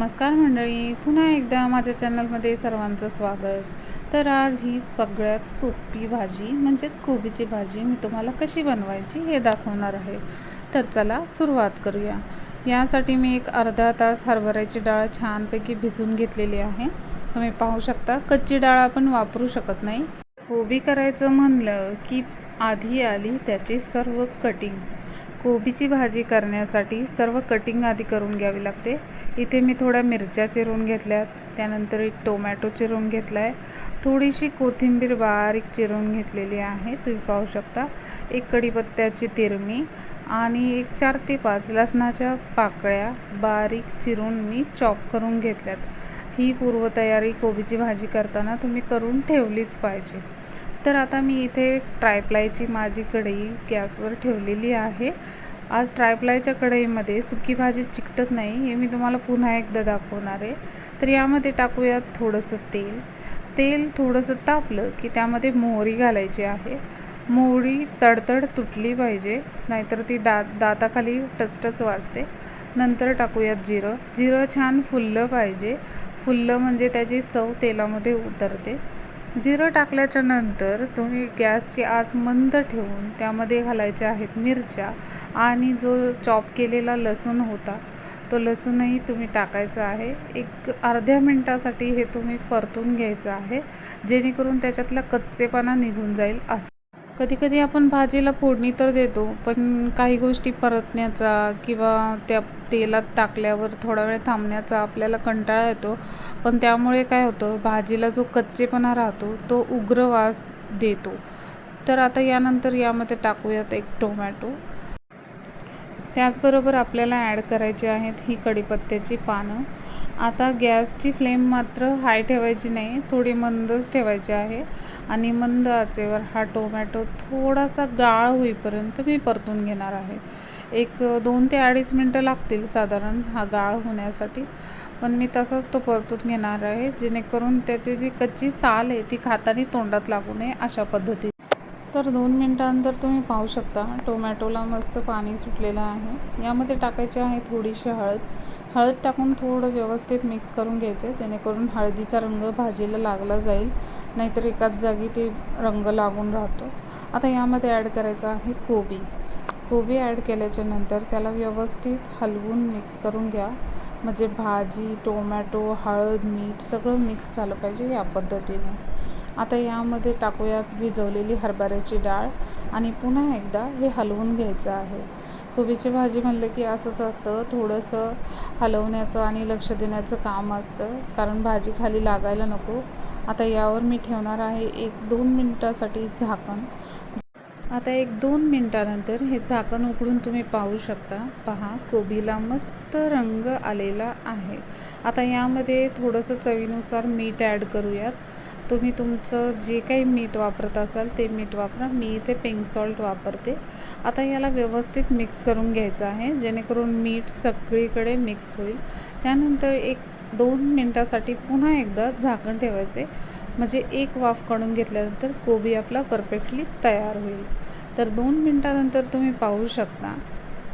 नमस्कार मंडळी पुन्हा एकदा माझ्या चॅनलमध्ये सर्वांचं स्वागत. तर आज ही सगळ्यात सोपी भाजी म्हणजेच कोबीची भाजी मी तुम्हाला कशी बनवायची हे दाखवणार आहे. तर चला सुरुवात करूया. यासाठी मी एक अर्धा तास हरभऱ्याची डाळ छानपैकी भिजून घेतलेली आहे. तुम्ही पाहू शकता कच्ची डाळ आपण वापरू शकत नाही. कोबी करायचं म्हणलं की आधी आली त्याची सर्व कटिंग. कोबीची भाजी करण्यासाठी सर्व कटिंग आधी करून घ्यावी लागते. इथे मी थोड्या मिरच्या चिरून घेतल्यात त्यानंतर एक टोमॅटो चिरून घेतला आहे थोडीशी कोथिंबीर बारीक चिरून घेतलेली आहे तुम्ही पाहू शकता. एक कढीपत्त्याची तिरमी आणि एक चार ते पाच लसणाच्या पाकळ्या बारीक चिरून मी चॉप करून घेतल्यात. ही पूर्वतयारी कोबीची भाजी करताना तुम्ही करून ठेवलीच पाहिजे. तर आता मी इथे ट्रायप्लायची माझी कढई गॅसवर ठेवलेली आहे. आज ट्रायप्लायच्या कढईमध्ये सुकी भाजी चिकटत नाही हे मी तुम्हाला पुन्हा एकदा दाखवणार आहे. तर यामध्ये टाकूयात थोडंसं तेल. तेल थोडंसं तापलं की त्यामध्ये मोहरी घालायची आहे. मोहरी तडतड तुटली पाहिजे नाहीतर ती डा दाताखाली टचटच वाजते. नंतर टाकूयात जिरं. जिरं छान फुललं पाहिजे. फुललं म्हणजे त्याची चव तेलामध्ये उतरते. जिरं टाकल्याच्या नंतर तुम्ही गॅसची आच मंद ठेवून त्यामध्ये घालायच्या आहेत मिरच्या आणि जो चॉप केलेला लसूण होता तो लसूणही तुम्ही टाकायचा आहे. एक अर्ध्या मिनटासाठी हे तुम्ही परतून घ्यायचं आहे जेणेकरून त्याच्यातला कच्चेपणा निघून जाईल असं कधी कधी आपण भाजीला फोडणी तर देतो पण काही गोष्टी परतण्याचा किंवा त्या तेलात टाकल्यावर थोडा वेळ थांबण्याचा आपल्याला कंटाळा येतो. पण त्यामुळे काय होतं भाजीला जो कच्चेपणा राहतो तो उग्र वास देतो. तर आता यानंतर यामध्ये टाकूयात एक टोमॅटो. त्याचबरोबर आपल्याला ॲड करायची आहेत ही कढीपत्त्याची पानं. आता गॅसची फ्लेम मात्र हाय ठेवायची नाही थोडी मंदच ठेवायची आहे. आणि मंद आचेवर हा टोमॅटो थोडासा गाळ होईपर्यंत मी परतून घेणार आहे. एक दोन ते अडीच मिनटं लागतील साधारण हा गाळ होण्यासाठी. पण मी तसाच तो परतून घेणार आहे जेणेकरून त्याची जी कच्ची साल आहे ती खातानी तोंडात लागू नये अशा पद्धतीने. तर दोन मिनटानंतर तुम्ही पाहू शकता टोमॅटोला मस्त पाणी सुटलेलं आहे. यामध्ये टाकायची आहे थोडीशी हळद. हळद टाकून थोडं व्यवस्थित मिक्स करून घ्यायचं जेणेकरून हळदीचा रंग भाजीला लागला जाईल नाहीतर एकाच जागी ते रंग लागून राहतो. आता यामध्ये ॲड करायचं आहे कोबी. कोबी ॲड केल्याच्यानंतर त्याला व्यवस्थित हलवून मिक्स करून घ्या. म्हणजे भाजी टोमॅटो हळद मीठ सगळं मिक्स झालं पाहिजे या पद्धतीने. आता यामध्ये टाकूयात भिजवलेली हरभऱ्याची डाळ आणि पुन्हा एकदा हे हलवून घ्यायचं आहे. कोबीची भाजी म्हणलं की असंच असतं थोडंसं हलवण्याचं आणि लक्ष देण्याचं काम असतं कारण भाजी खाली लागायला नको. आता यावर मी ठेवणार आहे एक दोन मिनटासाठी झाकण. आता एक दोन मिनटानंतर हे झाकण उघडून तुम्ही पाहू शकता. पहा कोबीला मस्त रंग आलेला आहे. आता यामध्ये थोडंसं चवीनुसार मीठ ॲड करूयात. तुम्ही तुमचं जे काही मीठ वापरत असाल ते मीठ वापरा. मी इथे पिंक सॉल्ट वापरते. आता याला व्यवस्थित मिक्स करून घ्यायचं आहे. जेणेकरून मीठ सगळीकडे मिक्स होईल. त्यानंतर एक दोन मिनटासाठी पुन्हा एकदा झाकण ठेवायचे. म्हणजे एक वाफ काढून घेतल्यानंतर कोबी आपला परफेक्टली तयार होईल. तर दोन मिनटानंतर तुम्ही पाहू शकता.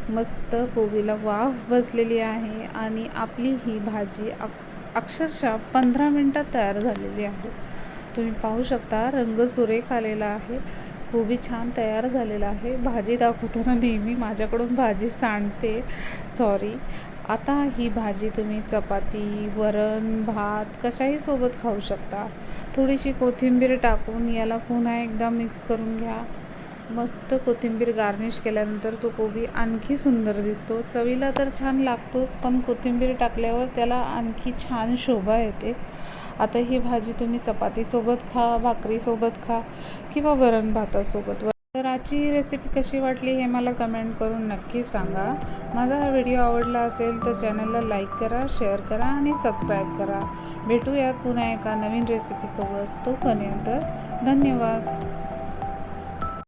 मस्त कोबीला वाफ बसलेली आहे आणि आपली ही भाजी अक्षरशः पंधरा मिनटात तयार झालेली आहे. तुम्ही पाहू शकता रंग सुरेख आलेला आहे. कोबी छान तयार झालेला आहे. भाजी दाखवताना नेहमी माझ्याकडून भाजी सांडते. सॉरी आता ही भाजी तुम्ही चपाती वरण भात कशाही सोबत खाऊ शकता. थोडीशी कोथिंबीर टाकून याला पुन्हा एकदा मिक्स करून घ्या. मस्त कोथिंबीर गार्निश केल्यानंतर तो कोबी आणखी सुंदर दिसतो. चवीला तर छान लागतोच पण कोथिंबीर टाकल्यावर त्याला आणखी छान शोभा येते. आता ही भाजी तुम्ही चपातीसोबत खा भाकरीसोबत खा किंवा वरण भातासोबत. तर आजची ही रेसिपी कशी वाटली हे मला कमेंट करून नक्की सांगा. माझा हा व्हिडिओ आवडला असेल तर चॅनलला लाईक करा शेअर करा आणि सबस्क्राईब करा. भेटूयात पुन्हा एका नवीन रेसिपीसोबत तोपर्यंत धन्यवाद.